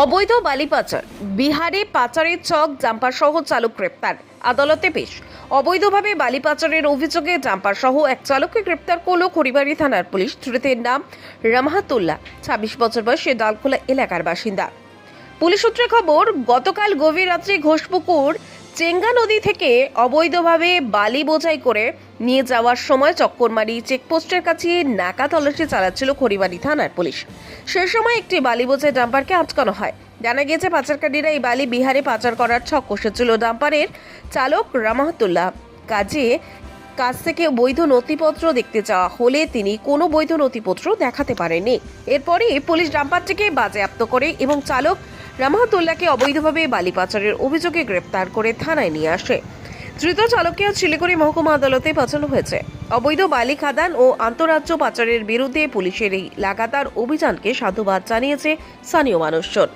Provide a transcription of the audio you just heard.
অবৈধ বালি পাচার বিহারে পাচারের চক জাম্পার সহ চালক গ্রেপ্তার। আদালতে পেশ। অবৈধভাবে বালি পাচারের অভিযোগে জাম্পার সহ এক চালককে গ্রেপ্তার করল খড়িবাড়ি থানার পুলিশ। ধৃতের নাম রামাহাতুল্লাহ। ছাব্বিশ বছর বয়সে ডালখোলা এলাকার বাসিন্দা। পুলিশ সূত্রে খবর, গতকাল গভীর রাত্রে ঘোষপুকুর চেঙ্গা নদী থেকে অবৈধভাবে বালি বোঝাই করে নিয়ে যাওয়ার সময় চক্করমারি চেকপোস্টের কাছে নাকা তল্লাশি চালাচ্ছিল খড়িবাড়ি থানার পুলিশ। সে সময় একটি বালি বোঝাই ডাম্পারকে আটকানো হয়। জানা গিয়েছে, পাচারকারীরা এই বালি বিহারে পাচার করার ছক কষেছিল। ডাম্পারের চালক রামাহতুল্লাহ কাজে কাছ থেকে বৈধ নথিপত্র দেখতে চাওয়া হলে তিনি কোনো বৈধ নথিপত্র দেখাতে পারেননি। এরপরই পুলিশ ডাম্পারটিকে বাজেয়াপ্ত করে এবং চালক রামাহতুল্লাহকে অবৈধভাবে বালি পাচারের অভিযোগে গ্রেপ্তার করে থানায় নিয়ে আসে। ধৃত চালককে শিলিগুড়ি মহকুমা আদালতে পাঠানো হয়েছে। অবৈধ বালি খাদান ও আন্তঃরাজ্য পাচারের বিরুদ্ধে পুলিশের এই লাগাতার অভিযানকে সাধুবাদ জানিয়েছে স্থানীয় মানুষজন।